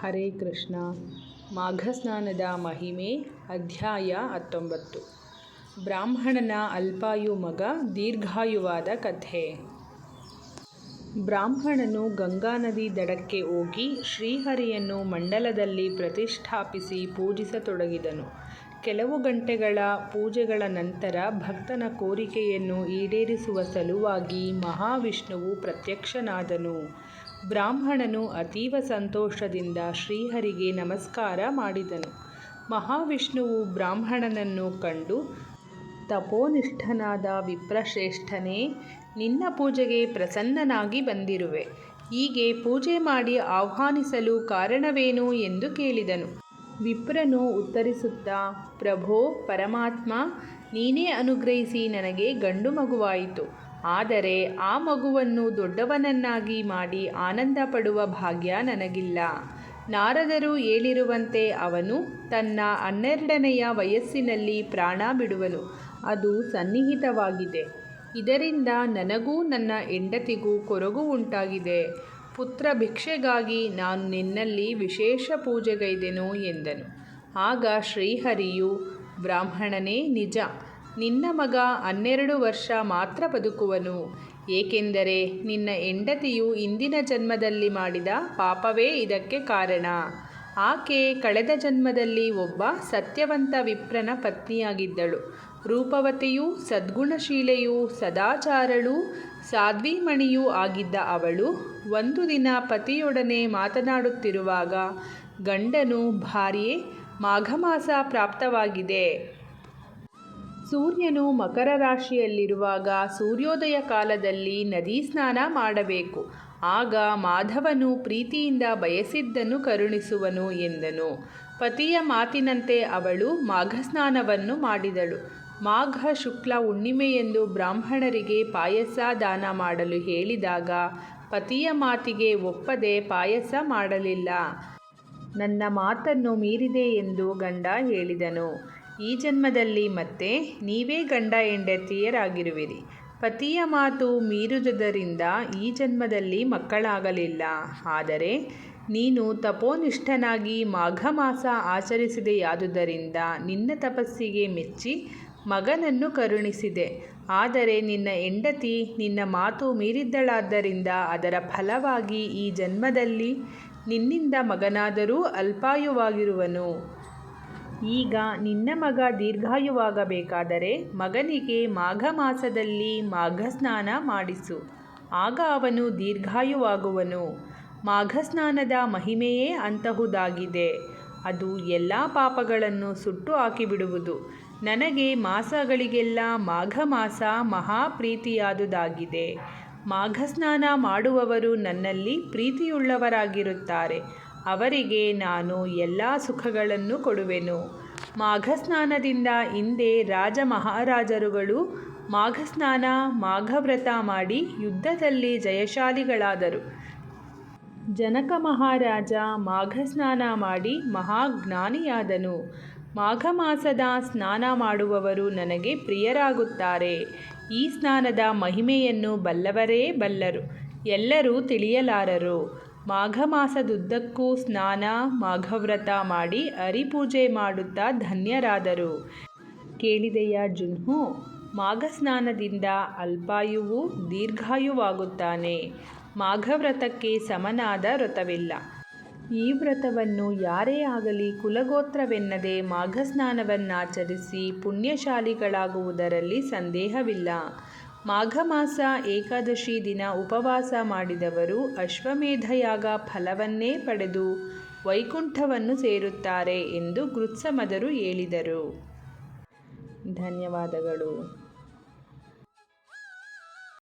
ಹರೇ ಕೃಷ್ಣ. ಮಾಘಸ್ನಾನದ ಮಹಿಮೆ, ಅಧ್ಯಾಯ ಹತ್ತೊಂಬತ್ತು. ಬ್ರಾಹ್ಮಣನ ಅಲ್ಪಾಯು ಮಗ, ದೀರ್ಘಾಯುವಾದ ಕಥೆ. ಬ್ರಾಹ್ಮಣನು ಗಂಗಾ ನದಿ ದಡಕ್ಕೆ ಹೋಗಿ ಶ್ರೀಹರಿಯನ್ನು ಮಂಡಲದಲ್ಲಿ ಪ್ರತಿಷ್ಠಾಪಿಸಿ ಪೂಜಿಸತೊಡಗಿದನು. ಕೆಲವು ಗಂಟೆಗಳ ಪೂಜೆಗಳ ನಂತರ ಭಕ್ತನ ಕೋರಿಕೆಯನ್ನು ಈಡೇರಿಸುವ ಸಲುವಾಗಿ ಮಹಾವಿಷ್ಣುವು ಪ್ರತ್ಯಕ್ಷನಾದನು. ಬ್ರಾಹ್ಮಣನು ಅತೀವ ಸಂತೋಷದಿಂದ ಶ್ರೀಹರಿಗೆ ನಮಸ್ಕಾರ ಮಾಡಿದನು. ಮಹಾವಿಷ್ಣುವು ಬ್ರಾಹ್ಮಣನನ್ನು ಕಂಡು, ತಪೋನಿಷ್ಠನಾದ ವಿಪ್ರಶ್ರೇಷ್ಠನೇ, ನಿನ್ನ ಪೂಜೆಗೆ ಪ್ರಸನ್ನನಾಗಿ ಬಂದಿರುವೆ. ಹೀಗೆ ಪೂಜೆ ಮಾಡಿ ಆಹ್ವಾನಿಸಲು ಕಾರಣವೇನು ಎಂದು ಕೇಳಿದನು. ವಿಪ್ರನು ಉತ್ತರಿಸುತ್ತಾ, ಪ್ರಭೋ, ಪರಮಾತ್ಮ, ನೀನೇ ಅನುಗ್ರಹಿಸಿ ನನಗೆ ಗಂಡು ಮಗುವಾಯಿತು. ಆದರೆ ಆ ಮಗುವನ್ನು ದೊಡ್ಡವನನ್ನಾಗಿ ಮಾಡಿ ಆನಂದ ಪಡುವ ಭಾಗ್ಯ ನನಗಿಲ್ಲ. ನಾರದರು ಹೇಳಿರುವಂತೆ ಅವನು ತನ್ನ ಹನ್ನೆರಡನೆಯ ವಯಸ್ಸಿನಲ್ಲಿ ಪ್ರಾಣ ಬಿಡುವನು. ಅದು ಸನ್ನಿಹಿತವಾಗಿದೆ. ಇದರಿಂದ ನನಗೂ ನನ್ನ ಹೆಂಡತಿಗೂ ಕೊರಗು ಉಂಟಾಗಿದೆ. ಪುತ್ರ ಭಿಕ್ಷೆಗಾಗಿ ನಾನು ನಿನ್ನಲ್ಲಿ ವಿಶೇಷ ಪೂಜೆಗೈದೆನು ಎಂದನು. ಆಗ ಶ್ರೀಹರಿಯು, ಬ್ರಾಹ್ಮಣನೇ ನಿಜ ನಿನ್ನ ಮಗ ಹನ್ನೆರಡು ವರ್ಷ ಮಾತ್ರ ಬದುಕುವನು. ಏಕೆಂದರೆ ನಿನ್ನ ಹೆಂಡತಿಯು ಇಂದಿನ ಜನ್ಮದಲ್ಲಿ ಮಾಡಿದ ಪಾಪವೇ ಇದಕ್ಕೆ ಕಾರಣ. ಆಕೆ ಕಳೆದ ಜನ್ಮದಲ್ಲಿ ಒಬ್ಬ ಸತ್ಯವಂತ ವಿಪ್ರನ ಪತ್ನಿಯಾಗಿದ್ದಳು. ರೂಪವತಿಯೂ, ಸದ್ಗುಣಶೀಲೆಯೂ, ಸದಾಚಾರಳೂ, ಸಾಧ್ವೀಮಣಿಯೂ ಆಗಿದ್ದ ಅವಳು ಒಂದು ದಿನ ಪತಿಯೊಡನೆ ಮಾತನಾಡುತ್ತಿರುವಾಗ ಗಂಡನು, ಭಾರ್ಯೆ, ಮಾಘಮಾಸ ಪ್ರಾಪ್ತವಾಗಿದೆ. ಸೂರ್ಯನು ಮಕರ ರಾಶಿಯಲ್ಲಿರುವಾಗ ಸೂರ್ಯೋದಯ ಕಾಲದಲ್ಲಿ ನದಿ ಸ್ನಾನ ಮಾಡಬೇಕು. ಆಗ ಮಾಧವನು ಪ್ರೀತಿಯಿಂದ ಬಯಸಿದ್ದನ್ನು ಕರುಣಿಸುವನು ಎಂದನು. ಪತಿಯ ಮಾತಿನಂತೆ ಅವಳು ಮಾಘ ಸ್ನಾನವನ್ನು ಮಾಡಿದಳು. ಮಾಘ ಶುಕ್ಲ ಹುಣ್ಣಿಮೆಯೆಂದು ಬ್ರಾಹ್ಮಣರಿಗೆ ಪಾಯಸ ದಾನ ಮಾಡಲು ಹೇಳಿದಾಗ ಪತಿಯ ಮಾತಿಗೆ ಒಪ್ಪದೆ ಪಾಯಸ ಮಾಡಲಿಲ್ಲ. ನನ್ನ ಮಾತನ್ನು ಮೀರಿದೆ ಎಂದು ಗಂಡ ಹೇಳಿದನು. ಈ ಜನ್ಮದಲ್ಲಿ ಮತ್ತೆ ನೀವೇ ಗಂಡ ಹೆಂಡತಿಯರಾಗಿರುವಿರಿ. ಪತಿಯ ಮಾತು ಮೀರಿದುದರಿಂದ ಈ ಜನ್ಮದಲ್ಲಿ ಮಕ್ಕಳಾಗಲಿಲ್ಲ. ಆದರೆ ನೀನು ತಪೋನಿಷ್ಠನಾಗಿ ಮಾಘ ಮಾಸ ಆಚರಿಸಿದೆಯಾದುದರಿಂದ ನಿನ್ನ ತಪಸ್ಸಿಗೆ ಮೆಚ್ಚಿ ಮಗನನ್ನು ಕರುಣಿಸಿದೆ. ಆದರೆ ನಿನ್ನ ಹೆಂಡತಿ ನಿನ್ನ ಮಾತು ಮೀರಿದ್ದಳಾದ್ದರಿಂದ ಅದರ ಫಲವಾಗಿ ಈ ಜನ್ಮದಲ್ಲಿ ನಿನ್ನಿಂದ ಮಗನಾದರೂ ಅಲ್ಪಾಯುವಾಗಿರುವನು. ಈಗ ನಿನ್ನ ಮಗ ದೀರ್ಘಾಯುವಾಗಬೇಕಾದರೆ ಮಗನಿಗೆ ಮಾಘ ಮಾಸದಲ್ಲಿ ಮಾಘಸ್ನಾನ ಮಾಡಿಸು. ಆಗ ಅವನು ದೀರ್ಘಾಯುವಾಗುವನು. ಮಾಘಸ್ನಾನದ ಮಹಿಮೆಯೇ ಅಂತಹುದಾಗಿದೆ. ಅದು ಎಲ್ಲ ಪಾಪಗಳನ್ನು ಸುಟ್ಟು ಹಾಕಿಬಿಡುವುದು. ನನಗೆ ಮಾಸಗಳಿಗೆಲ್ಲ ಮಾಘ ಮಾಸ ಮಹಾಪ್ರೀತಿಯಾದುದಾಗಿದೆ. ಮಾಘಸ್ನಾನ ಮಾಡುವವರು ನನ್ನಲ್ಲಿ ಪ್ರೀತಿಯುಳ್ಳವರಾಗಿರುತ್ತಾರೆ. ಅವರಿಗೆ ನಾನು ಎಲ್ಲ ಸುಖಗಳನ್ನು ಕೊಡುವೆನು. ಮಾಘಸ್ನಾನದಿಂದ ಹಿಂದೆ ರಾಜ ಮಹಾರಾಜರುಗಳು ಮಾಘಸ್ನಾನ, ಮಾಘವ್ರತ ಮಾಡಿ ಯುದ್ಧದಲ್ಲಿ ಜಯಶಾಲಿಗಳಾದರು. ಜನಕ ಮಹಾರಾಜ ಮಾಘಸ್ನಾನ ಮಾಡಿ ಮಹಾಜ್ಞಾನಿಯಾದನು. ಮಾಘ ಮಾಸದ ಸ್ನಾನ ಮಾಡುವವರು ನನಗೆ ಪ್ರಿಯರಾಗುತ್ತಾರೆ. ಈ ಸ್ನಾನದ ಮಹಿಮೆಯನ್ನು ಬಲ್ಲವರೇ ಬಲ್ಲರು. ಎಲ್ಲರೂ ತಿಳಿಯಲಾರರು. ಮಾಘ ಮಾಸದುದ್ದಕ್ಕೂ ಸ್ನಾನ, ಮಾಘವ್ರತ ಮಾಡಿ ಹರಿಪೂಜೆ ಮಾಡುತ್ತಾ ಧನ್ಯರಾದರು. ಕೇಳಿದೆಯ ಜುನ್ಹು ಮಾಘ ಸ್ನಾನದಿಂದ ಅಲ್ಪಾಯುವು ದೀರ್ಘಾಯುವಾಗುತ್ತಾನೆ. ಮಾಘವ್ರತಕ್ಕೆ ಸಮನಾದ ವ್ರತವಿಲ್ಲ. ಈ ವ್ರತವನ್ನು ಯಾರೇ ಆಗಲಿ ಕುಲಗೋತ್ರವೆನ್ನದೆ ಮಾಘಸ್ನಾನವನ್ನಾಚರಿಸಿ ಪುಣ್ಯಶಾಲಿಗಳಾಗುವುದರಲ್ಲಿ ಸಂದೇಹವಿಲ್ಲ. ಮಾಘ ಮಾಸ ಏಕಾದಶಿ ದಿನ ಉಪವಾಸ ಮಾಡಿದವರು ಅಶ್ವಮೇಧಯಾಗ ಫಲವನ್ನೇ ಪಡೆದು ವೈಕುಂಠವನ್ನು ಸೇರುತ್ತಾರೆ ಎಂದು ಗೃತ್ಸಮದರು ಹೇಳಿದರು. ಧನ್ಯವಾದಗಳು.